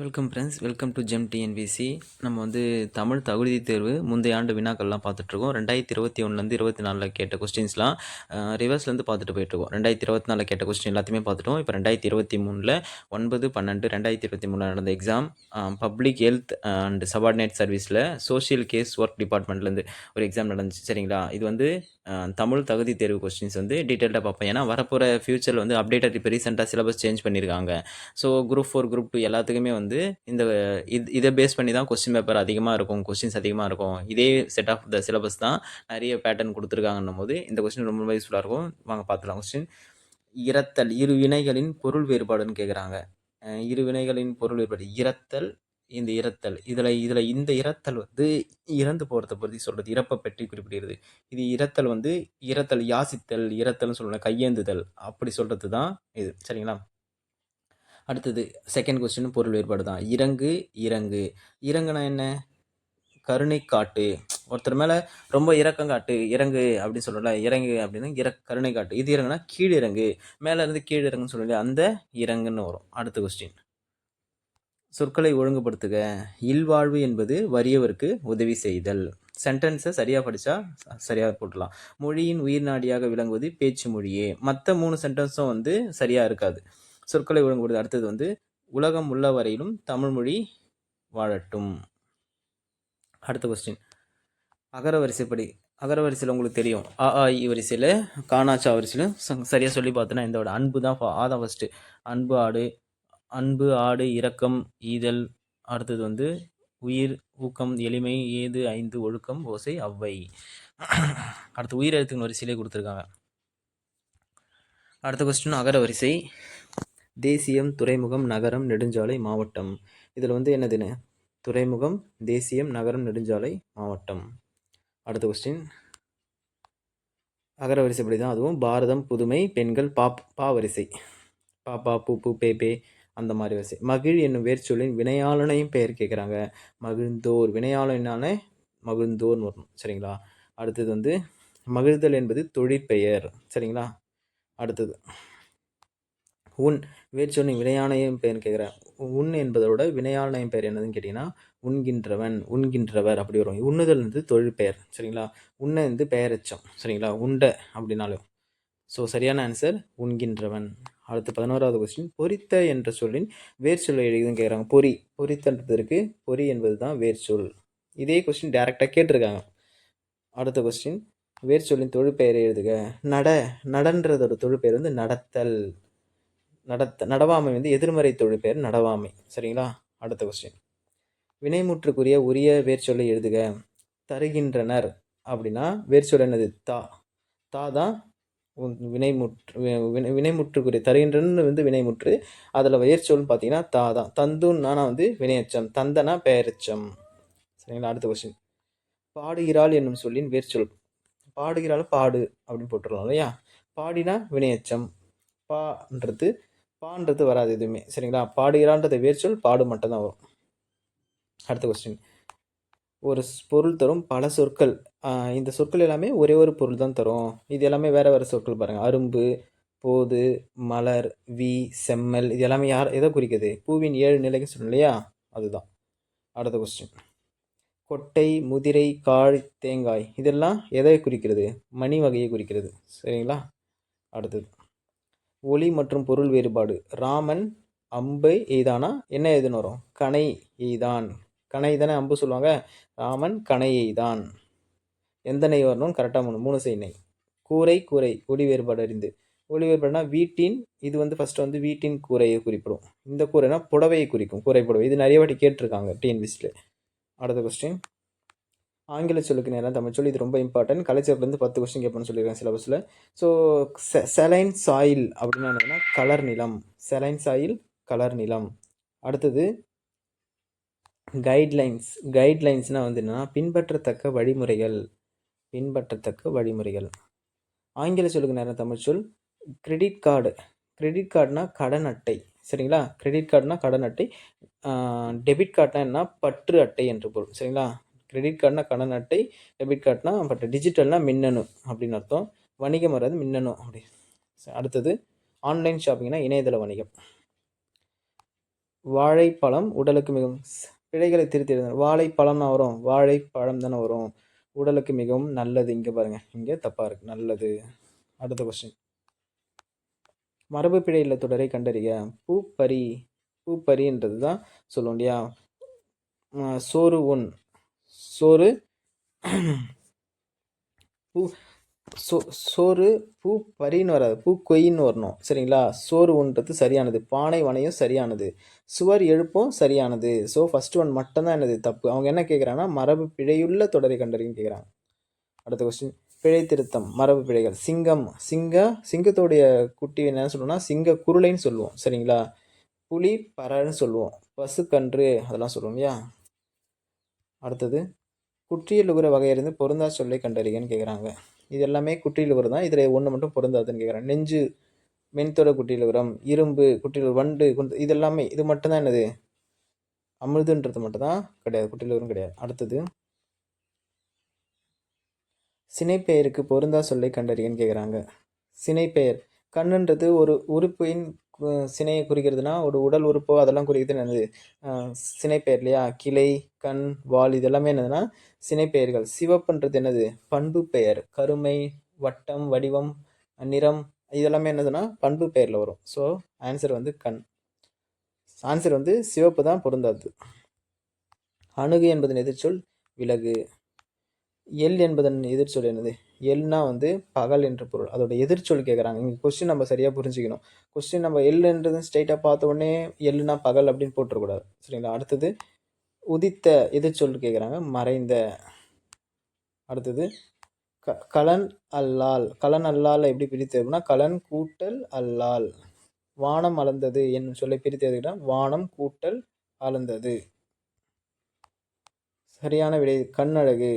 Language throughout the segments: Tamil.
Welcome friends welcome to Gem TNPSC நம்ம வந்து தமிழ் தகுதி தேர்வு முந்தைய ஆண்டு வினாக்கள்லாம் பார்த்துட்ருக்கோம். ரெண்டாயிரத்தி இருபத்தி ஒன்றுலேருந்து இருபத்தி நாலில் கேட்ட கொஸ்டின்ஸ்லாம் ரிவர்ஸ்லேருந்து பார்த்துட்டு போயிட்டுருக்கோம். ரெண்டாயிரத்தி இருபத்தி நாலில் கேட்ட கொஸ்டின் எல்லாத்தையுமே பார்த்துட்டோம். இப்போ ரெண்டாயிரத்தி இருபத்தி மூணில் ஒன்பது பன்னெண்டு ரெண்டாயிரத்தி இருபத்தி மூணில் நடந்த exam public health and subordinate சர்வீஸில் சோஷியல் கேஸ் ஒர்க் டிபார்ட்மெண்ட்லேருந்து ஒரு எக்ஸாம் நடந்துச்சு. சரிங்களா? இது வந்து தமிழ் தகுதி தேர்வு கொஸ்டின்ஸ் வந்து டீட்டெயில்டாக பார்ப்பேன் ஏன்னா வரப்போகிற ஃபியூச்சரில் வந்து அப்டேட்டட் இப்போ ரீசெண்டாக சிலபஸ் சேஞ்ச் பண்ணியிருக்காங்க. So group four group two எல்லாத்துக்குமே வந்து வந்து இந்த இது இதை பேஸ் பண்ணி தான் கொஸ்டின் பேப்பர் அதிகமாக இருக்கும் கொஸ்டின்ஸ் அதிகமாக இருக்கும். இதே செட் ஆஃப் த சிலபஸ் தான் நிறைய பேட்டர்ன் கொடுத்துருக்காங்கன்னும் போது இந்த கொஸ்டின் ரொம்ப யூஸ்ஃபுல்லாக இருக்கும். வாங்க பார்த்துக்கலாம் கொஸ்டின் இரத்தல் இரு வினைகளின் பொருள் வேறுபாடுன்னு கேட்குறாங்க இரு வினைகளின் பொருள் வேறுபாடு. இரத்தல் இந்த இரத்தல். இதில் இதில் இந்த இரத்தல் வந்து இறந்து போகிறத பற்றி சொல்கிறது இறப்பை பற்றி குறிப்பிடுகிறது. இது இரத்தல் வந்து இரத்தல் யாசித்தல் இரத்தல்னு சொல்லணும் கையேந்துதல். அப்படி சொல்கிறது தான் இது. சரிங்களா? அடுத்தது செகண்ட் கொஸ்டின் பொருள் வேறுபாடு தான். இறங்கு இறங்கு. இறங்குனா என்ன? கருணை காட்டு. ஒருத்தர் மேலே ரொம்ப இறக்கம் காட்டு. இறங்கு அப்படின்னு சொல்லல இறங்கு அப்படின்னு இற கருணை காட்டு. இது இறங்குனா கீழ் இறங்கு மேலே இருந்து கீழ் இறங்குன்னு சொல்லல அந்த இறங்குன்னு வரும். அடுத்த கொஸ்டின் சொற்களை ஒழுங்குபடுத்துக. இல்வாழ்வு என்பது வறியவருக்கு உதவி செய்தல். சென்டென்ஸை சரியாக படித்தா சரியாக போட்டுடலாம். மொழியின் உயிர் நாடியாக விளங்குவது பேச்சு மொழியே. மற்ற மூணு சென்டென்ஸும் வந்து சரியாக இருக்காது. சொற்களை ஒழுங்குபடுது அடுத்தது வந்து உலகம் உள்ள வரையிலும் வாழட்டும். அடுத்த கொஸ்டின் அகர வரிசைப்படி அகர வரிசையில் உங்களுக்கு தெரியும். அ ஆ இ வரிசையில் காணாச்சா வரிசையிலும் சரியாக சொல்லி பார்த்தோன்னா இதோட அன்பு தான் ஃப- ஆ தான் ஃபஸ்ட்டு அன்பு ஆடு அன்பு ஆடு இரக்கம் ஈதல். அடுத்தது வந்து உயிர் ஊக்கம் எளிமை ஏது ஐந்து ஒழுக்கம் ஓசை அவ்வை. அடுத்து உயிர் எழுத்துக்கு வரிசையிலே கொடுத்துருக்காங்க. அடுத்த கொஸ்டின் அகர வரிசை. தேசியம் துறைமுகம் நகரம் நெடுஞ்சாலை மாவட்டம். இதில் வந்து என்னதுன்னு துறைமுகம் தேசியம் நகரம் நெடுஞ்சாலை மாவட்டம். அடுத்த கொஸ்டின் அகர வரிசைப்படி தான் அதுவும் பாரதம் புதுமை பெண்கள் பாப் பா வரிசை பாப்பா பூ பூ பே பே அந்த மாதிரி வரிசை. மகிழ் என்னும் வேர்ச்சொல்லின் வினையாளனையும் பெயர் கேட்குறாங்க. மகிழ்ந்தோர். வினையாளனான மகிழ்ந்தோர்னு வரணும் சரிங்களா? அடுத்தது வந்து மகிழ்தல் என்பது தொழிற்பெயர். சரிங்களா? அடுத்தது. உன் வேர்ச்சொல்லின் வினையானையும் பெயர் கேட்குறேன் உன் என்பதோட வினையானையும் பெயர் என்னதுன்னு கேட்டிங்கன்னா உண்கின்றவன் உண்கின்றவர் அப்படி வரும். உண்ணுதல் வந்து தொழில் பெயர் சரிங்களா? உன்னை வந்து பெயரச்சம் சரிங்களா? உண்ட அப்படின்னாலும். ஸோ சரியான ஆன்சர் உண்கின்றவன். அடுத்து பதினோராவது கொஸ்டின் பொரித்த என்ற சொல்லின் வேர்ச்சொல்லை எழுதுன்னு கேட்குறாங்க. பொறி பொறித்தன்றதற்கு பொறி என்பது தான் வேர்ச்சொல் இதே கொஸ்டின் டேரெக்டாக கேட்டிருக்காங்க. அடுத்த கொஸ்டின் வேர்ச்சொல்லின் தொழிற்பெயரை எழுதுக. நட நடன்றதோட தொழிற்பெயர் வந்து நடத்தல். நடத்த நடவாமை வந்து எதிர்மறை தொழில் பெயர் நடவாமை. சரிங்களா? அடுத்த கொஸ்டின் வினைமுற்றுக்குரிய உரிய வேர்ச்சொல்லை எழுதுக. தருகின்றனர் அப்படின்னா வேர்ச்சொல் என்னது? தா. தா தான் வினைமுற்று வினை வினைமுற்றுக்குரிய தருகின்றனர் வந்து வினைமுற்று. அதில் வேர்ச்சொல்னு பார்த்தீங்கன்னா தா தான். தந்துன்னா வந்து வினையச்சம். தந்தனா பெயரச்சம். சரிங்களா? அடுத்த கொஸ்டின் பாடுகிறாள் என்னும் சொல்லின் வேர்ச்சொல். பாடுகிறாள் பாடு அப்படின்னு போட்டுருவோம் இல்லையா? பாடினா வினையச்சம். பான்றது பான்றது வராது எதுவுமே. சரிங்களா? பாடுகிறான்றது வேர்ச்சொல் பாடு மட்டும்தான் வரும். அடுத்த கொஸ்டின் ஒரு பொருள் தரும் பல சொற்கள். இந்த சொற்கள் எல்லாமே ஒரே ஒரு பொருள் தான் தரும். இது எல்லாமே வேறு வேறு சொற்கள் பாருங்கள் அரும்பு போது மலர் வி செம்மல் இது எல்லாமே யார் எதை குறிக்குது? பூவின் ஏழு நிலைக்கு சொன்னோம் இல்லையா? அதுதான். அடுத்த கொஸ்டின் கொட்டை முதிரை காய் தேங்காய் இதெல்லாம் எதை குறிக்கிறது மணி வகையை குறிக்கிறது சரிங்களா? அடுத்தது. ஒளி மற்றும் பொருள் வேறுபாடு. ராமன் அம்பை எய்தானா? என்ன எதுன்னு வரும்? கனை எய்தான். கனை தானே அம்பு சொல்லுவாங்க. ராமன் கனை எய்தான். எந்த நெய் வரணும்? கரெக்டாக மூணு மூணு செய் நெய். கூரை கூரை. ஒளி வேறுபாடு அறிந்து. ஒளி வேறுபாடுனா வீட்டின் இது வந்து ஃபஸ்ட்டு வந்து வீட்டின் கூரையை குறிப்பிடும். இந்த கூரைனா புடவையை குறிக்கும். கூரை புடவை. இது நிறைய வாட்டி கேட்டிருக்காங்க டிஎன்பிசியில் அடுத்த கொஸ்டின் ஆங்கில சொல்லுக்கு நேரம் தமிழ் சொல்லி. இது ரொம்ப இம்பார்ட்டன்ட் கலைச்சேர்லேருந்து பத்து கொஸ்டின் கேட்பேன்னு சொல்லியிருக்கேன் சிலபஸில் ஸோ செலைன் சாயில் அப்படின்னா என்னன்னா கலர் நிலம். செலைன் சாயில் கலர் நிலம். அடுத்தது கைட்லைன்ஸ் கைட்லைன்ஸ்னால் வந்து என்னென்னா பின்பற்றத்தக்க வழிமுறைகள். பின்பற்றத்தக்க வழிமுறைகள். ஆங்கில சொல்லுக்கு நேரம் தமிழ் சொல். கிரெடிட் கார்டு கிரெடிட் கார்டுனா கடன் அட்டை. சரிங்களா? கிரெடிட் கார்டுனா கடன் அட்டை. டெபிட் கார்டுனா என்ன? பற்று அட்டை என்று பொருள். சரிங்களா? கிரெடிட் கார்டுனா கடன் அட்டை டெபிட் கார்டுனா பட் டிஜிட்டல்னா மின்னணு அப்படின்னு அர்த்தம். வணிகம் வர்றது மின்னணு அப்படி. அடுத்தது ஆன்லைன் ஷாப்பிங்னா இணையதள வணிகம். வாழைப்பழம் உடலுக்கு மிகவும் பிழைகளை திருத்தி எழுதணும் வாழைப்பழம்னா வரும். வாழைப்பழம் தானே வரும். உடலுக்கு மிகவும் நல்லது. இங்கே பாருங்கள் இங்கே தப்பாக இருக்குது நல்லது. அடுத்த கொஸ்டின் மரபு பிழை இல்ல தொடரை கண்டறிய பூப்பரி பூப்பரின்றது தான் சொல்லுவோம் இல்லையா? சோறு உண். சோறு பூ சோ சோறு பூ பறின்னு வராது. பூ கொயின்னு வரணும். சரிங்களா? சோறு உண்றது சரியானது. பானை வனையும் சரியானது. சுவர் எழுப்பும் சரியானது. ஸோ ஃபஸ்ட் ஒன் மட்டும்தான் என்னது? தப்பு. அவங்க என்ன கேட்குறாங்கன்னா மரபு பிழையுள்ள தொடரை கண்டறியும் கேட்குறாங்க அடுத்த கொஸ்டின் பிழை திருத்தம் மரபு பிழைகள். சிங்கம் சிங்க சிங்கத்தோடைய குட்டி என்ன சொல்லணும்னா சிங்க குருளைன்னு சொல்லுவோம். சரிங்களா? புலி பறன்னு சொல்லுவோம். பசுக்கன்று அதெல்லாம் சொல்லுவோம் இல்லையா? அடுத்தது குற்றியலுகுற வகையிலிருந்து பொருந்தா சொல்லை கண்டறிகன்னு கேட்குறாங்க இது எல்லாமே குற்றியலுகுற தான். இதில் ஒன்று மட்டும் பொருந்தாதுன்னு கேட்குறாங்க நெஞ்சு மென்தொட உரம் இரும்பு குட்டியில் வண்டு குண்டு இது எல்லாமே இது மட்டும்தான் என்னது? அமிர்துன்றது மட்டும்தான் கிடையாது. குற்றியலுகுரம் கிடையாது. அடுத்தது சினைப்பெயருக்கு பொருந்தா சொல்லை கண்டறியன்னு கேட்குறாங்க சினைப்பெயர் கண்ணுன்றது ஒரு உறுப்பின் சினையை குறிக்கிறதுனா ஒரு உடல் உறுப்போ அதெல்லாம் குறிக்கிறது என்னது? சினைப்பெயர் இல்லையா? கிளை கண் வால் இதெல்லாமே என்னதுன்னா சினைப்பெயர்கள். சிவப்புன்றது என்னது? பண்பு பெயர். கருமை வட்டம் வடிவம் நிறம் இதெல்லாமே என்னதுன்னா பண்பு பெயரில் வரும். ஸோ ஆன்சர் வந்து கண். ஆன்சர் வந்து சிவப்பு தான் பொருந்தாது. அணுகு என்பதன் எதிர்ச்சொல் விலகு. எல் என்பதன் எதிர்ச்சொல் என்னது? எல்னா வந்து பகல் என்று பொருள். அதோட எதிர்ச்சொல் கேட்குறாங்க இங்கே கொஸ்டின் நம்ம சரியாக புரிஞ்சுக்கணும். கொஸ்டின் நம்ம எல்லுன்றது ஸ்ட்ரைட்டாக பார்த்த உடனே எல்லுனா பகல் அப்படின்னு போட்டுறக்கூடாது சரிங்களா? அடுத்தது உதித்த எதிர்ச்சொல் கேட்குறாங்க மறைந்த. அடுத்தது க கலன் அல்லால். கலன் அல்லால் எப்படி பிரித்து கலன் கூட்டல் அல்லால். வானம் அளந்தது என்னும் சொல்லை பிரித்து எழுதுகிறா வானம் கூட்டல் அளந்தது. சரியான விடை. கண்ணழகு.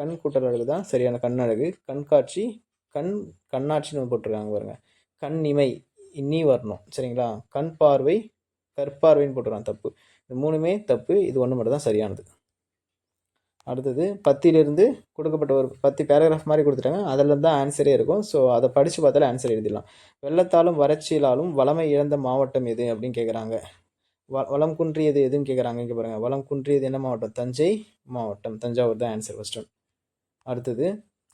கண் கூட்டல் அழகு தான் சரியான கண்ணழகு கண்காட்சி கண் கண்ணாட்சின்னு போட்டிருக்காங்க பாருங்க. கண் இமை இன்னி வரணும். சரிங்களா? கண் பார்வை கற்பார்வைன்னு போட்டிருக்காங்க. தப்பு. இது மூணுமே தப்பு. இது ஒன்று மட்டும் தான் சரியானது. அடுத்தது பத்திலிருந்து கொடுக்கப்பட்ட ஒரு பத்து பேராகிராஃப் மாதிரி கொடுத்துட்டாங்க. அதில் தான் ஆன்சரே இருக்கும். ஸோ அதை படித்து பார்த்தாலே ஆன்சர் எழுதிடலாம். வெள்ளத்தாலும் வறட்சியிலாலும் வளமை இழந்த மாவட்டம் எது அப்படின்னு கேட்குறாங்க வ வளம் குன்றியது எதுன்னு கேட்குறாங்க இங்கே பாருங்கள் வளம் குன்றியது என்ன மாவட்டம்? தஞ்சை மாவட்டம். தஞ்சாவூர் தான் ஆன்சர் ஃபஸ்ட் அடுத்தது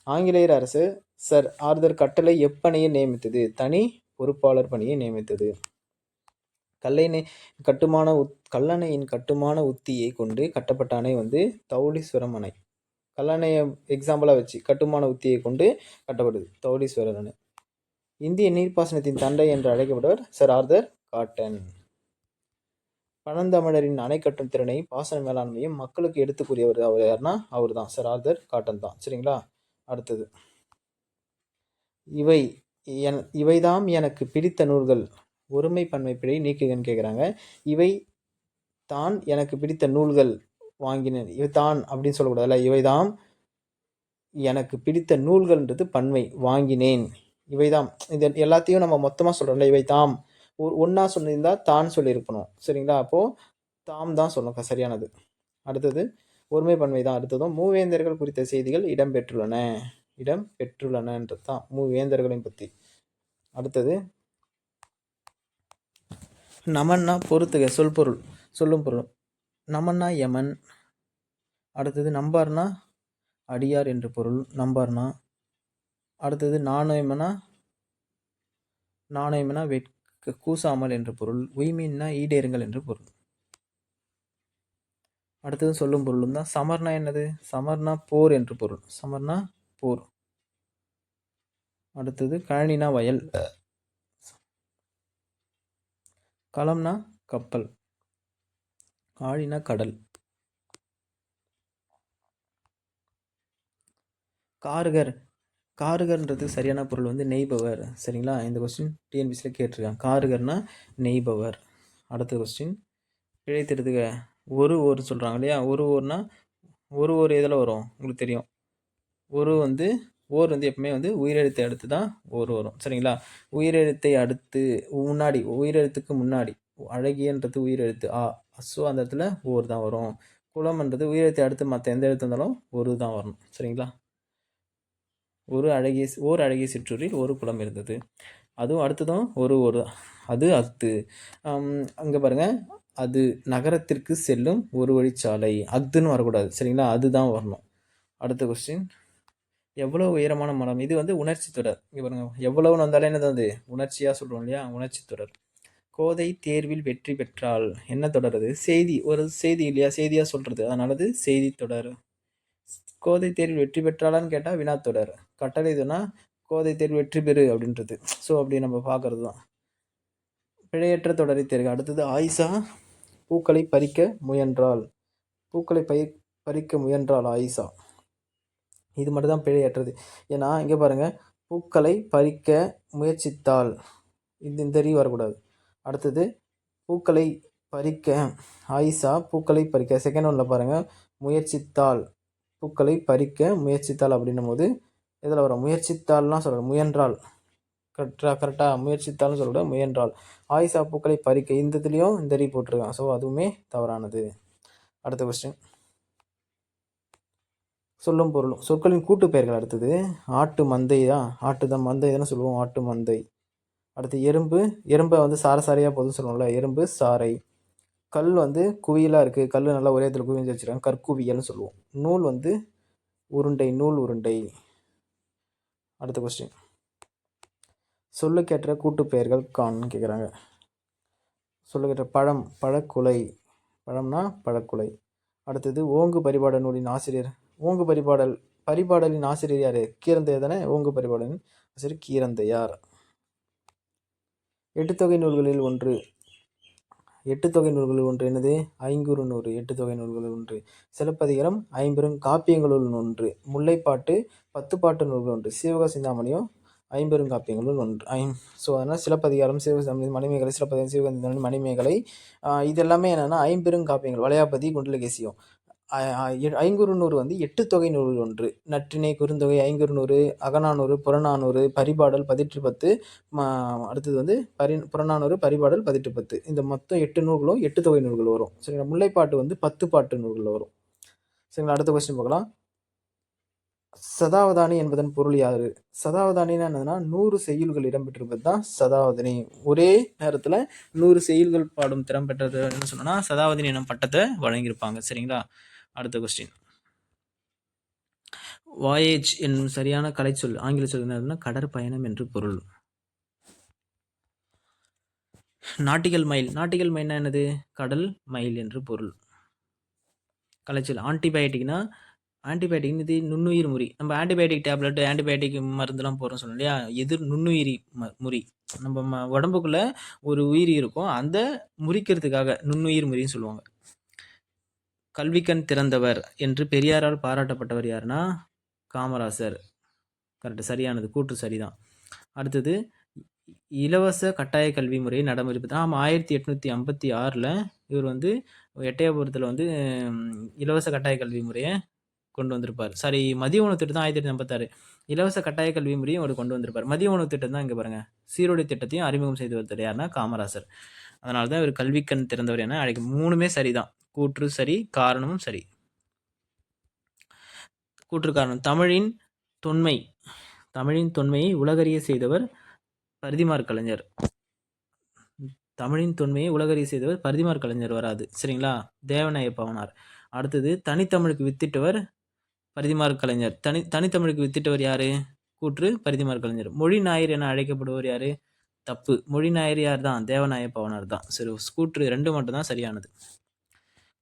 ஆங்கிலேயர் அரசு சர் ஆர்தர் கட்டளை எப்பணியை நியமித்தது? தனி பொறுப்பாளர் பணியை நியமித்தது. கல்லைனை கட்டுமான உத் கல்லணையின் கட்டுமான உத்தியை கொண்டு கட்டப்பட்ட அணை வந்து தௌலீஸ்வரம் அணை. கல்லணையை எக்ஸாம்பிளாக வச்சு கட்டுமான உத்தியை கொண்டு கட்டப்படுது தௌலீஸ்வரர் அணை. இந்திய நீர்ப்பாசனத்தின் தந்தை என்று அழைக்கப்படுவர் சர் ஆர்தர் காட்டன். பழந்தமிழரின் அணை கட்டும் திறனை பாசன மேலாண்மையும் மக்களுக்கு எடுத்து கூறியவர் அவர் யாருன்னா அவர் தான் சர் ஆர்தர் காட்டன் தான். சரிங்களா? அடுத்தது. இவை என் இவைதாம் எனக்கு பிடித்த நூல்கள். ஒருமை பன்மை பிழை நீக்குகன்னு கேட்குறாங்க இவை தான் எனக்கு பிடித்த நூல்கள் வாங்கினேன் இவை தான் அப்படின்னு சொல்லக்கூடாதுல்ல. இவைதாம் எனக்கு பிடித்த நூல்கள்ன்றது பன்மை வாங்கினேன். இவைதாம். இது எல்லாத்தையும் நம்ம மொத்தமாக சொல்கிறோம்ல இவை தாம் ஒரு ஒன்றா சொல்லியிருந்தா தான் சொல்லியிருக்கணும். சரிங்களா? அப்போது தாம் தான் சொல்லணும். சரியானது. அடுத்தது ஒருமை பன்மை தான். அடுத்ததும் மூவேந்தர்கள் குறித்த செய்திகள் இடம்பெற்றுள்ளன இடம் பெற்றுள்ளனன்றது தான். மூவேந்தர்களையும் பற்றி அடுத்தது நமன்னா பொறுத்துக. சொல் பொருள். சொல்லும் பொருள். நமன்னா யமன். அடுத்தது நம்பார்னா அடியார் என்று பொருள். நம்பார்னா அடுத்தது நாணயமனா நாணயமனா வெட் கூசாமல் என்று பொருள் உய்மீன்னா ஈடேறுங்கள் என்று பொருள். அடுத்தது சொல்லும் பொருளும் தான் சமர்னா என்னது? சமர்னா போர் என்று பொருள். சமர்னா போர். அடுத்தது கழனினா வயல். களம்னா கப்பல். ஆழினா கடல். கார்கர் காருகர்ன்றது சரியான பொருள் வந்து நெய்பவர் சரிங்களா? இந்த கொஸ்டின் டிஎன்பிசியில் கேட்டிருக்காங்க. காருகர்னா நெய்பவர் அடுத்த கொஸ்டின் பிழைத்திருத்துக ஒரு ஒரு சொல்கிறாங்க இல்லையா? ஒரு ஊர்னா ஒரு ஒரு இதில் வரும்? உங்களுக்கு தெரியும். ஒரு வந்து ஓர் வந்து எப்பவுமே வந்து உயிரெழுத்தை அடுத்து தான் ஓர் வரும். சரிங்களா? உயிரெழுத்தை அடுத்து முன்னாடி உயிரெழுத்துக்கு முன்னாடி. அழகியன்றது உயிரெழுத்து. ஆ ஸோ அந்த இடத்துல ஓர் தான் வரும். குளம்ன்றது உயிரெழுத்தை அடுத்து மற்ற எந்த எழுத்து இருந்தாலும் ஒரு தான் வரணும். சரிங்களா? ஒரு அழகிய ஓர் அழகிய சிற்றூரில் ஒரு குளம் இருந்தது. அதுவும் அடுத்ததும் ஒரு ஒரு அது அத்து. அங்கே பாருங்கள் அது நகரத்திற்கு செல்லும் ஒரு வழிச்சாலை. அதுன்னு வரக்கூடாது. சரிங்களா? அதுதான் வரணும். அடுத்த கொஸ்டின் எவ்வளோ உயரமான மரம்? இது வந்து உணர்ச்சி தொடர். இங்கே பாருங்கள் எவ்வளவுன்னு வந்தாலே என்னது அது? உணர்ச்சியாக சொல்கிறோம் இல்லையா? உணர்ச்சி தொடர். கோதை தேர்வில் வெற்றி பெற்றால் என்ன தொடர் அது? செய்தி. ஒரு செய்தி இல்லையா? செய்தியாக சொல்கிறது அதனாலது செய்தி தொடர். கோதை தேர்வில் வெற்றி பெற்றாளான்னு கேட்டால் வினாத்தொடர் கட்டளை இதுனா கோதை தேர்வு வெற்றி பெறு அப்படின்றது. ஸோ அப்படி நம்ம பார்க்கறது தான் பிழையற்ற தொடரை தேர்வு அடுத்தது ஆயிஷா பூக்களை பறிக்க முயன்றாள். பூக்களை பறி பறிக்க முயன்றாள் ஆயிஷா. இது மட்டும் தான் பிழையற்றது. ஏன்னா இங்கே பாருங்கள் பூக்களை பறிக்க முயற்சித்தாள். இது இந்த ரீ வரக்கூடாது. அடுத்தது பூக்களை பறிக்க ஆயிஷா பூக்களை பறிக்க. செகண்ட் ஒன்றில் பாருங்கள் முயற்சித்தாள். பூக்களை பறிக்க முயற்சித்தாள் அப்படின்னும் போது இதில் வரும் முயற்சித்தாள்லாம் சொல்கிற முயன்றாள். கரெக்டாக கரெக்டாக முயற்சித்தாலும் சொல்லக்கூடாது முயன்றாள். ஆயிஷா பூக்களை பறிக்க இந்த இதுலேயும் இந்த ரீ போட்டிருக்கான். ஸோ அதுவுமே தவறானது. அடுத்த கொஸ்டின் சொல்லும் பொருளும். சொற்களின் கூட்டு பெயர்கள் அடுத்தது. ஆட்டு மந்தை தான். ஆட்டு தான் மந்தை தானே சொல்லுவோம். ஆட்டு மந்தை. அடுத்து எறும்பு. எறும்பை வந்து சாரசாரியாக போதும் சொல்லுவோம்ல. எறும்பு சாரை கல் வந்து குவியலாக இருக்குது கல் நல்லா ஒரே இடத்துல குவிஞ்சு வச்சுருக்காங்க. கற்குவியல்னு சொல்லுவோம். நூல் வந்து உருண்டை நூல் உருண்டை. அடுத்த கொஸ்டின் சொல்லுக்கேற்ற கூட்டு பெயர்கள் கான்னு கேட்குறாங்க சொல்லுக்கேற்ற பழம் பழக்குலை. பழம்னா பழக்குலை. அடுத்தது ஓங்கு பரிபாடல் நூலின் ஆசிரியர். ஓங்கு பரிபாடல் பரிபாடலின் ஆசிரியர் யார்? கீரந்தையா தானே? ஓங்கு பரிபாடலின் ஆசிரியர் கீரந்தையார். எட்டுத்தொகை நூல்களில் ஒன்று எட்டுத்தொகை நூல்களில் ஒன்று என்னது? ஐங்குறு நூறு எட்டுத்தொகை நூல்களில் ஒன்று. சிலப்பதிகாரம் ஐம்பெரும் காப்பியங்களுள் ஒன்று. முல்லைப்பாட்டு பத்து பாட்டு நூல்கள் ஒன்று. சிவக சிந்தாமணியும் ஐம்பெரும் காப்பியங்களுள் ஒன்று. ஐ ஸோ அதனால் சிலப்பதிகாரம் சிவக மணிமேகலை சிலப்பதிகாரம் சிவகங்கை மணிமேகலை இது எல்லாமே என்னென்னா ஐம்பெரும் காப்பியங்கள். வளையாபதி குண்டலகேசியம். ஐங்குறுநூறு வந்து எட்டு தொகை நூல் ஒன்று. நற்றிணை குறுந்தொகை ஐங்குறுநூறு அகநானூறு புறநானூறு பரிபாடல் பதிற்று பத்து அடுத்தது வந்து பரி புறநானூறு பரிபாடல் பதிற்று பத்து. இந்த மொத்தம் எட்டு நூல்களும் எட்டு தொகை நூல்கள் வரும். சரிங்களா? முல்லைப்பாட்டு வந்து பத்து பாட்டு நூல்கள் வரும். சரிங்களா? அடுத்த கொஸ்டின் பார்க்கலாம். சதாவதானி என்பதன் பொருள் யாரு? சதாவதானின்னா என்னதுன்னா நூறு செய்யுள்கள் இடம்பெற்றிருப்பது தான் சதாவதினி. ஒரே நேரத்தில் நூறு செய்யுள்கள் பாடும் திறம் பெற்றது என்ன சொன்னோன்னா சதாவதானி எனும் பட்டத்தை வழங்கியிருப்பாங்க. சரிங்களா? அடுத்த கொஸ்டின் வாயேஜ் என்னும் சரியான கலைச்சொல் ஆங்கில சொல் என்னதுன்னா கடற்பயணம் என்று பொருள். நாட்டிகல் மயில் நாட்டிகல் மயில்னா என்னது? கடல் மயில் என்று பொருள். கலைச்சொல் ஆன்டிபயோட்டிக்னா ஆன்டிபயோட்டிக் இது நுண்ணுயிர் முறி. நம்ம ஆன்டிபயோட்டிக் டேப்லெட் ஆன்டிபயோட்டிக் மருந்துலாம் போகிறோம் சொன்னோம் இல்லையா? எதிர் நுண்ணுயிரி ம முறி. நம்ம ம உடம்புக்குள்ளே ஒரு உயிரி இருக்கும் அந்த முறிக்கிறதுக்காக நுண்ணுயிர் முறின்னு சொல்லுவாங்க. கல்விக்கண் திறந்தவர் என்று பெரியாரால் பாராட்டப்பட்டவர் யாருன்னா? காமராசர். கரெக்ட். சரியானது. கூற்று சரிதான். அடுத்தது இலவச கட்டாய கல்வி முறையை தான் ஆமாம் ஆயிரத்தி எட்நூற்றி ஐம்பத்தி ஆறில் இவர் வந்து எட்டயபுரத்தில் வந்து இலவச கட்டாய கல்வி முறையை கொண்டு வந்திருப்பார். சாரி மதிய உணவு திட்டம் தான் ஆயிரத்தி எட்நூற்றி ஐம்பத்தாறு இலவச கட்டாய கல்வி முறையும் அவர் கொண்டு வந்திருப்பார். மதிய உணவு திட்டம் தான் இங்கே பாருங்கள் சீருடை திட்டத்தையும் அறிமுகம் செய்து வருத்தர் யாருன்னா? காமராசர். அதனால தான் இவர் கல்விக்கண் திறந்தவர் என அழைக்கும் மூணுமே சரிதான். கூற்று சரி காரணமும் சரி. கூற்று காரணம். தமிழின் தொன்மை தமிழின் தொன்மையை உலகறிய செய்தவர் பரிதிமார் கலைஞர். தமிழின் தொன்மையை உலகறிய செய்தவர் பரிதிமார் கலைஞர் வராது சரிங்களா? தேவநாய பவனார் அடுத்தது தனித்தமிழுக்கு வித்திட்டவர் பரிதிமார் கலைஞர். தனி தனித்தமிழுக்கு வித்திட்டவர் யாரு? கூற்று பரிதிமார் கலைஞர். மொழி ஞாயிறு என அழைக்கப்படுவர் யாரு? தப்பு. மொழி ஞாயிறு யார் தான் தேவநாய பவனார் தான் சரி கூற்று ரெண்டு மட்டும் தான் சரியானது.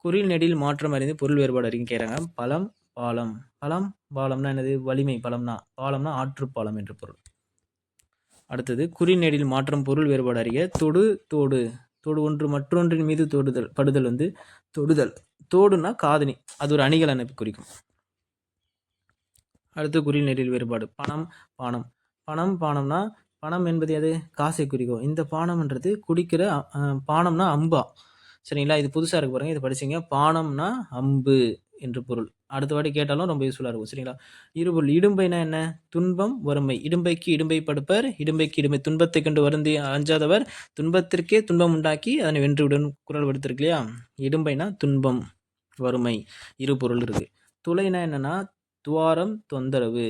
குறில் நெடில் மாற்றம் அறிந்து பொருள் வேறுபாடு அறிந்து கேட்குறாங்க பழம் பாலம். பழம் பாலம்னா என்னது? வலிமை பழம்னா பாலம்னா ஆற்றுப்பாலம் என்று பொருள். அடுத்தது குறிநெடில் மாற்றம் பொருள் வேறுபாடு அறிய தொடு தோடு. தோடு ஒன்று மற்றொன்றின் மீது தொடுதல் படுதல் வந்து தொடுதல். தோடுனா காதணி. அது ஒரு அணிகள் அமைப்பு குறிக்கும். அடுத்து குறில் நெடில் வேறுபாடு. பணம் பானம். பணம் பானம்னா பணம் என்பது எது? காசை குறிக்கும். இந்த பானம்ன்றது குடிக்கிற பானம்னா அம்பா. சரிங்களா? இது புதுசாக இருக்கு பாருங்கள் இது படிச்சிங்க. பானம்னா அம்பு என்று பொருள். அடுத்த வாட்டி கேட்டாலும் ரொம்ப யூஸ்ஃபுல்லாக இருக்கும். சரிங்களா? இருபொருள். இடும்பைனா என்ன? துன்பம் வறுமை. இடும்பைக்கு இடும்பை படுப்பர். இடும்பைக்கு இடும்பை துன்பத்தை கண்டு வருந்தி அஞ்சாதவர். துன்பத்திற்கே துன்பம் உண்டாக்கி அதனை வென்றுவிடும் குரல் படுத்திருக்கு இல்லையா? இடும்பைனா துன்பம் வறுமை. இரு பொருள் இருக்கு. துளைனா என்னன்னா? துவாரம் தொந்தரவு.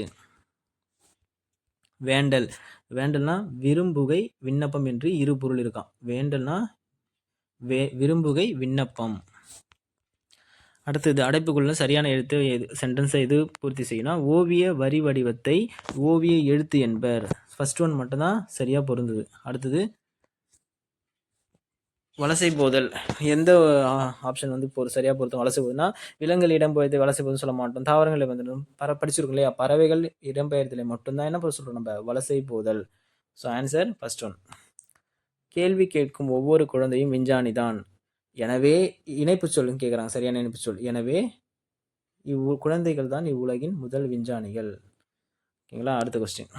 வேண்டல். வேண்டல்னா விரும்புகை விண்ணப்பம் என்று இரு பொருள் இருக்கான் வேண்டல்னா வே விரும்புகை விண்ணப்பம். அடுத்தது அடைப்புக்குள்ள சரியான எழுத்து எது சென்டென்ஸை எது பூர்த்தி செய்யணும் ஓவிய வரி வடிவத்தை ஓவிய எழுத்து என்பர். ஃபர்ஸ்ட் ஒன் மட்டும்தான் சரியாக பொருந்தது. அடுத்தது வலசை போதல். எந்த ஆப்ஷன் வந்து பொரு சரியாக பொருத்தம்? வலசை போகுதுன்னா விலங்குகள் இடம்பெயர்த்து வலசை போதும் சொல்ல மாட்டோம். தாவரங்களை வந்து பற படிச்சிருக்கோம் இல்லையா? பறவைகள் இடம்பெயர்தலை மட்டும்தான் என்ன சொல்கிறோம் நம்ம? வலசை போதல். ஸோ ஆன்சர் ஃபர்ஸ்ட் ஒன் கேள்வி கேட்கும் ஒவ்வொரு குழந்தையும் விஞ்ஞானி தான் எனவே இணைப்பு சொல்லுன்னு கேட்குறாங்க சரியான இணைப்பு சொல். எனவே இவ் குழந்தைகள் தான் இவ்வுலகின் முதல் விஞ்ஞானிகள். ஓகேங்களா? அடுத்த கொஸ்டின்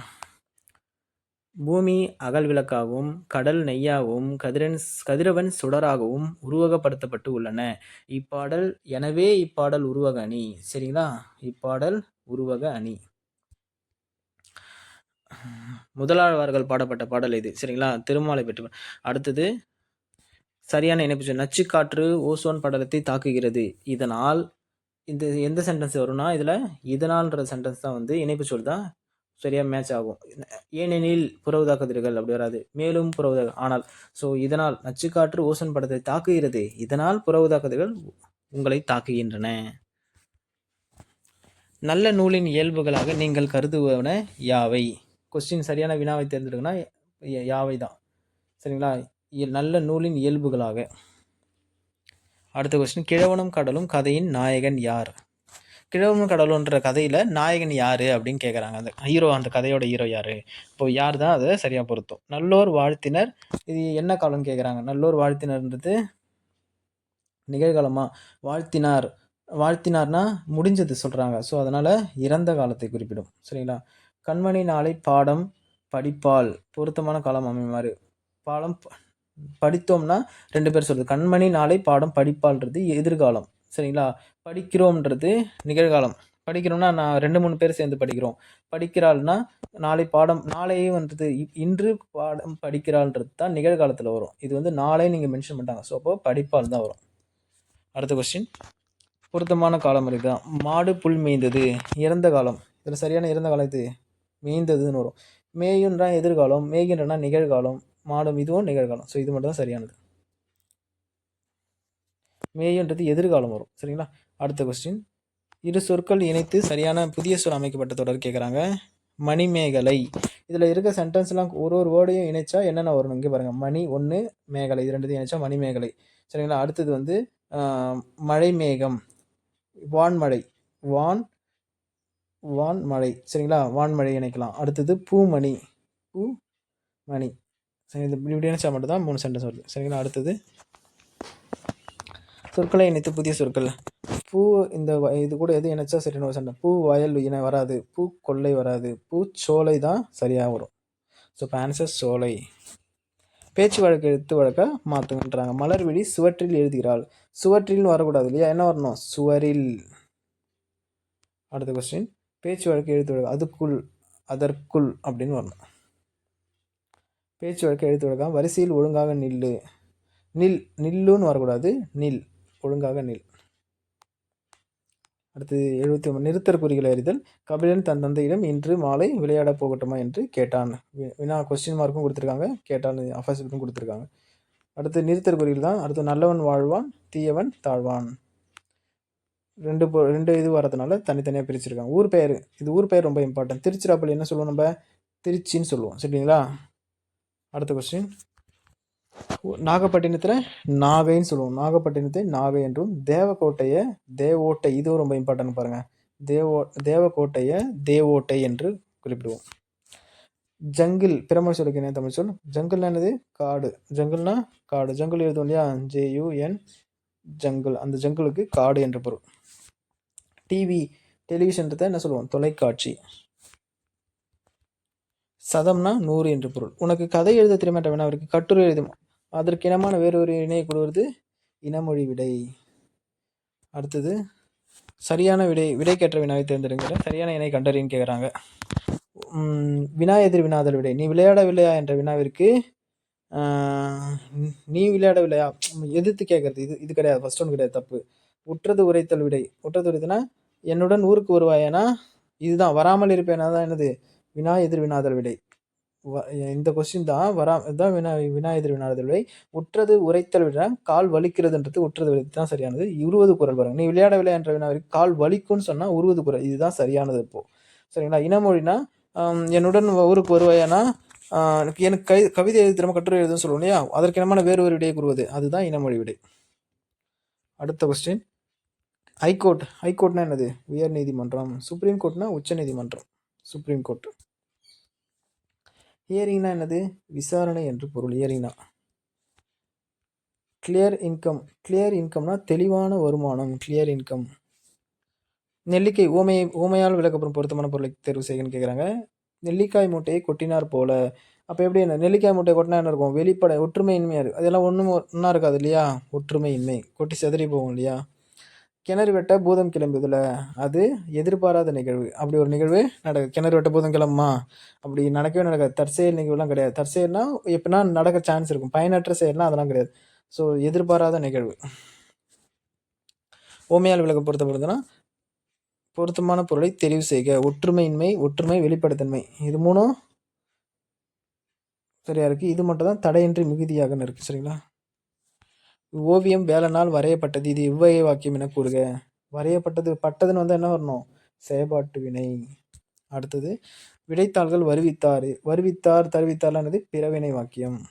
பூமி அகல் விளக்காகவும் கடல் நெய்யாகவும் கதிரன் கதிரவன் சுடராகவும் உருவகப்படுத்தப்பட்டு உள்ளன. இப்பாடல் எனவே இப்பாடல் உருவக அணி. சரிங்களா? இப்பாடல் உருவக அணி. முதலாளர்கள் பாடப்பட்ட பாடல் இது. சரிங்களா? திருமாலை பெற்று அடுத்தது சரியான இணைப்பு சொல். நச்சுக்காற்று ஓசோன் படலத்தை தாக்குகிறது. இதனால் இந்த எந்த சென்டென்ஸ் வரும்னா இதில் இதனால்ன்ற சென்டென்ஸ் தான் வந்து இணைப்பு சொல் தான் சரியாக மேட்ச் ஆகும். ஏனெனில் புறவுதா கதிர்கள் அப்படி வராது. மேலும் புறவுதா ஆனால் ஸோ இதனால் நச்சுக்காற்று ஓசோன் படத்தை தாக்குகிறது. இதனால் புறவுதா கதிர்கள் உங்களை தாக்குகின்றன. நல்ல நூலின் இயல்புகளாக நீங்கள் கருதுவன யாவை? கொஸ்டின் சரியான வினாவை தேர்ந்தெடுக்கனா யாவை தான் சரிங்களா? நல்ல நூலின் இயல்புகளாக. அடுத்த கொஸ்டின் கிழவனும் கடலும் கதையின் நாயகன் யார்? கிழவனும் கடலுன்ற கதையில் நாயகன் யார் அப்படின்னு கேட்குறாங்க அந்த ஹீரோ அந்த கதையோட ஹீரோ யார்? இப்போ யார் தான் அதை சரியாக பொருத்தும். நல்லோர் வாழ்த்தினர். இது என்ன காலம்னு கேட்குறாங்க நல்லோர் வாழ்த்தினர்ன்றது நிகழ்காலமாக வாழ்த்தினார். வாழ்த்தினார்னா முடிஞ்சது சொல்கிறாங்க ஸோ அதனால் இறந்த காலத்தை குறிப்பிடும். சரிங்களா? கண்மணி நாளை பாடம் படிப்பால் பொருத்தமான காலம் அமைமாறு பாடம் படித்தோம்னா ரெண்டு பேர் சொல்கிறது கண்மணி நாளை பாடம் படிப்பால்ன்றது எதிர்காலம். சரிங்களா? படிக்கிறோம்ன்றது நிகழ்காலம். படிக்கிறோம்னா நான் ரெண்டு மூணு பேர் சேர்ந்து படிக்கிறோம். படிக்கிறாள்னா நாளை பாடம் நாளையே வந்துட்டு இன்று பாடம் படிக்கிறாள்ன்றது தான் நிகழ்காலத்தில் வரும். இது வந்து நாளே நீங்கள் மென்ஷன் பண்ணிட்டாங்க. ஸோ அப்போ படிப்பால் தான் வரும். அடுத்த கொஸ்டின் பொருத்தமான காலம் இருக்குதான் மாடு புல் மேய்ந்தது. இறந்த காலம். இதில் சரியான இறந்த காலம் இது. மேய்ந்ததுன்னு வரும். மேயுன்றா எதிர்காலம் மேய்கின்றனா நிகழ்காலம் மாடும் இதுவும் நிகழ்காலம். ஸோ இது மட்டும் தான் சரியானது. மேயுன்றது எதிர்காலம் வரும். சரிங்களா? அடுத்த கொஸ்டின் இரு சொற்கள் இணைத்து சரியான புதிய சொல் அமைக்கப்பட்ட தொடர் கேட்குறாங்க மணிமேகலை. இதில் இருக்க சென்டென்ஸ்லாம் ஒரு ஒரு வேர்டையும் இணைச்சா என்னென்ன வரும்? இங்கே பாருங்கள் மணி ஒன்று மேகலை. இது ரெண்டுத்தையும் இணைச்சா மணிமேகலை. சரிங்களா? அடுத்தது வந்து மழை மேகம் வான்மழை. வான் வான்மழை. சரிங்களா? வான்மழை இணைக்கலாம். அடுத்தது பூமணி. பூ மணி சரி இது இப்படி இணைச்சா மட்டும் தான் மூணு சென்டென்ஸ் வருது. சரிங்களா? அடுத்தது சொற்களை இணைத்து புதிய சொற்கள். பூ இந்த இது கூட எது இணைச்சா சரியான ஒரு சண்டை பூ வயல் இணை வராது. பூ கொள்ளை வராது. பூ சோலை தான் சரியாக வரும். ஸோ இப்போ ஆன்சர் சோலை. பேச்சு வழக்கு எழுத்து வழக்க மாற்றுங்கன்றாங்க மலர்விழி சுவற்றில் எழுதுகிறாள். சுவற்றில்னு வரக்கூடாது இல்லையா? என்ன வரணும்? சுவரில். அடுத்த கொஸ்டின் பேச்சு வழக்கு எழுத்து அதுக்குள் அதற்குள் அப்படின்னு வரணும். பேச்சு வழக்கு எழுத்து வழக்கம் வரிசையில் ஒழுங்காக நில்லு. நில் நில்லுன்னு வரக்கூடாது. நில் ஒழுங்காக நில். அடுத்து எழுபத்தி ஒன்று நிறுத்தர் குறிகளை அறிதல். கபிலன் தன் தந்தையிடம் இன்று மாலை விளையாடப் போகட்டுமா என்று கேட்டான். வினா கொஸ்டின் மார்க்கும் கொடுத்துருக்காங்க. கேட்டான். அஃபர்ஸுக்கும் கொடுத்துருக்காங்க. அடுத்து நிறுத்தர் குறிகள் தான். அடுத்து நல்லவன் வாழ்வான் தீயவன் தாழ்வான். ரெண்டு ரெண்டு இது வரதுனால தனித்தனியாக பிரிச்சிருக்காங்க. ஊர் பெயர் இது ஊர் பெயர் ரொம்ப இம்பார்ட்டன்ட் திருச்சிராப்பள்ளி என்ன சொல்லுவோம் நம்ம? திருச்சின்னு சொல்லுவோம். சரிங்களா? அடுத்த கொஸ்டின் நாகப்பட்டினத்தில் நாகைன்னு சொல்லுவோம். நாகப்பட்டினத்தை நாகை என்றும் தேவக்கோட்டையை தேவோட்டை இதுவும் ரொம்ப இம்பார்ட்டன்ட் பாருங்கள் தேவோ தேவக்கோட்டையை தேவோட்டை என்று குறிப்பிடுவோம். ஜங்கிள் பிறமொழி சொல்லுக்கு என்ன தமிழ் சொல்? ஜங்கிள்னா என்னது? காடு. ஜங்கிள்னா காடு. ஜங்கிள் எழுதும் இல்லையா? ஜேயூஎன் ஜங்கிள் அந்த ஜங்கிளுக்கு காடு என்ற பொருள். டிவி டெலிவிஷன்றதை என்ன சொல்லுவோம்? தொலைக்காட்சி. சதம்னா நூறு என்று பொருள். உனக்கு கதை எழுத திரும்ப வேணா அவருக்கு கட்டுரை எழுதும் அதற்கு இனமான வேறொரு இணையை கொடுவது இனமொழி விடை. அடுத்தது சரியான விடை விடைக்கேற்ற வினாவை தேர்ந்தெடுங்கிற சரியான இணை கண்டறின்னு கேட்குறாங்க வினா எதிர் வினாதல் விடை. நீ விளையாடவில்லையா என்ற வினாவிற்கு நீ விளையாடவில்லையா? எதிர்த்து கேட்கறது இது இது கிடையாது. ஃபர்ஸ்ட் ஒன்று கிடையாது தப்பு. உற்றது உரைத்தல் விடை. உற்றது உரைத்தனா என்னுடன் ஊருக்கு வருவாயேனா? இதுதான் வராமல் இருப்பேனா? தான் என்னது? வினா எதிர் வினாதல் விடை. இந்த கொஸ்டின் தான் வரா இதுதான் வினா வினா எதிர் வினாதல் விடை. உற்றது உரைத்தல் விட கால் வலிக்கிறதுன்றது உற்றது விடை. தான் சரியானது. இருபது குரல் பாருங்க. நீ விளையாடவில்லை என்ற வினாவிற்கு கால் வலிக்கும்னு சொன்னால் உருவது குரல். இதுதான் சரியானது இப்போது சரிங்களா? இனமொழினா என்னுடன் ஊருக்கு வருவாயானா? எனக்கு கை கவிதை எழுதி திறமை கட்டுரை எழுதுன்னு சொல்லுவோம் இல்லையா? அதற்கு என்னமான வேறு ஒரு விடையை கூறுவது. அதுதான் இனமொழி விடை. அடுத்த கொஸ்டின் ஹைகோர்ட் ஹைகோர்ட்னா என்னது? உயர் நீதிமன்றம். சுப்ரீம் கோர்ட்னா உச்ச நீதிமன்றம். சுப்ரீம் கோர்ட் ஹியரிங்னா என்னது? விசாரணை என்று பொருள். ஹியரிங்னா கிளியர் இன்கம் கிளியர் இன்கம்னா தெளிவான வருமானம். கிளியர் இன்கம் நெல்லிக்கை ஊமையை ஊமையால் விளக்கப்படும் பொருத்தமான பொருளை தேர்வு செய்யுன்னு கேட்குறாங்க நெல்லிக்காய் மூட்டையை கொட்டினார் போல. அப்போ எப்படி என்ன? நெல்லிக்காய் மூட்டையை கொட்டினா என்ன இருக்கும்? வெளிப்படை ஒற்றுமையின்மையாக இருக்குது அதெல்லாம் ஒன்றும் ஒன்றா இருக்காது இல்லையா? ஒற்றுமையின்மை. கொட்டி செதறி போகும் இல்லையா? கிணறு வெட்ட பூதம் கிளம்புதுல அது எதிர்பாராத நிகழ்வு. அப்படி ஒரு நிகழ்வு நடக்குது கிணறு வெட்ட பூதம் கிளம்புமா? அப்படி நடக்கவே நடக்காது. தற்செயல் நிகழ்வுலாம் கிடையாது. தற்செயல்னா எப்படின்னா நடக்க சான்ஸ் இருக்கும். பயனற்ற செயல்லாம் அதெல்லாம் கிடையாது. ஸோ எதிர்பாராத நிகழ்வு. ஓமையால் விளக்க பொருத்தப்படுதுன்னா பொருத்தமான பொருளை தெளிவு செய்க. ஒற்றுமையின்மை ஒற்றுமை வெளிப்படைத்தன்மை. இது மூணும் சரியா இருக்கு. இது மட்டும் தான் தடையின்றி மிகுதியாக இருக்கு சரிங்களா? ஓவியம் வேலனால் வரையப்பட்டது. இது இவ்வகை வாக்கியம் என கூறுக. வரையப்பட்டது பட்டதுன்னு வந்து என்ன வரணும்? செயற்பாட்டு வினை. அடுத்தது விடைத்தாள்கள் வருவித்தார் வருவித்தார் தருவித்தார்லானது பிறவினை வாக்கியம்.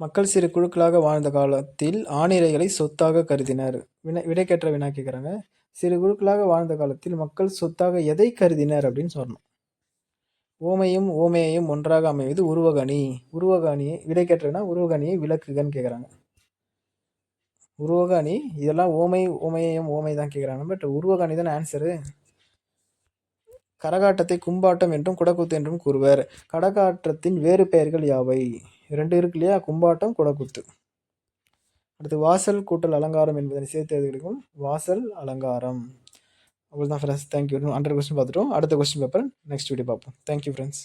மக்கள் சிறு குழுக்களாக வாழ்ந்த காலத்தில் ஆணிரைகளை சொத்தாக கருதினர். வினை விடைக்கேற்ற வினா கேட்குறாங்க சிறு குழுக்களாக வாழ்ந்த காலத்தில் மக்கள் சொத்தாக எதை கருதினர் அப்படின்னு சொல்லணும். ஓமையும் ஓமையையும் ஒன்றாக அமைவது உருவகணி. உருவகணியை விடைக்கேற்றனா உருவகணியை விளக்குகன்னு கேட்குறாங்க உருவகணி இதெல்லாம் ஓமை ஓமையையும் ஓமை தான் கேட்குறாங்க பட் உருவகணி தான் ஆன்சரு கரகாட்டத்தை கும்பாட்டம் என்றும் குடக்கூத்து என்றும் கூறுவர். கடகாட்டத்தின் வேறு பெயர்கள் யாவை? ரெண்டு இருக்கு இல்லையா? கும்பாட்டம் குடக்கூத்து. அடுத்து வாசல் கூட்டல் அலங்காரம் என்பதனை சேர்த்து எழுதியிருக்கும். வாசல் அலங்காரம். அவ்வளோதான் ஃப்ரெண்ட்ஸ் தேங்க்யூ ஹண்ட்ரட் கொஸ்டின் பார்த்துட்டோம் அடுத்த கொஸ்டின் பேப்பர் நெக்ஸ்ட் வீடியோ பார்ப்போம் தேங்க்யூ ஃப்ரெண்ட்ஸ்